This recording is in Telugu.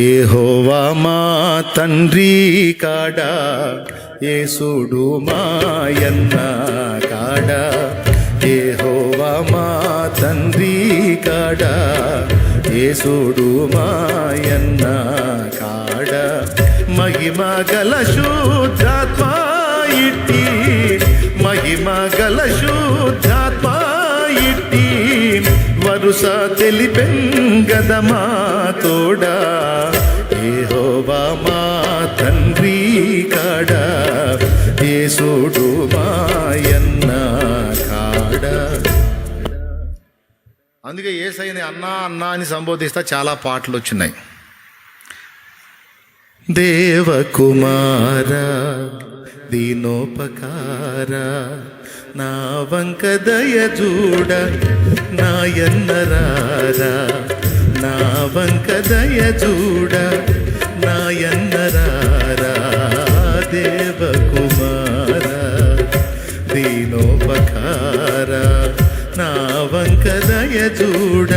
ఏహోవా మా తండ్రి కాడా? ఏసుడు మాయన్న కాడా? ఏహోవా మా తండ్రి కాడా? ఏసుడు మాయన్న కాడా? మహిమ గల శుద్ధాత్మ ఇట్టి మహిమ గల శుద్ధాత్మ ఇట్టి వరుస తెలిపెంగదమా తోడా? ఏహోవా మా తండ్రి ఏ ఏసుడు మాయన్న కాడ. అందుకే ఏసైని అన్నా అన్నా అని సంబోధిస్తా చాలా పాటలు వచ్చినాయి. దేవకుమార దీనోపకార నా వంక దయ చూడ నాయన్నరారా వంక దయ చూడ నాయన్నరారా దేవకుమార దీనోపకార నా వంక దయ చూడ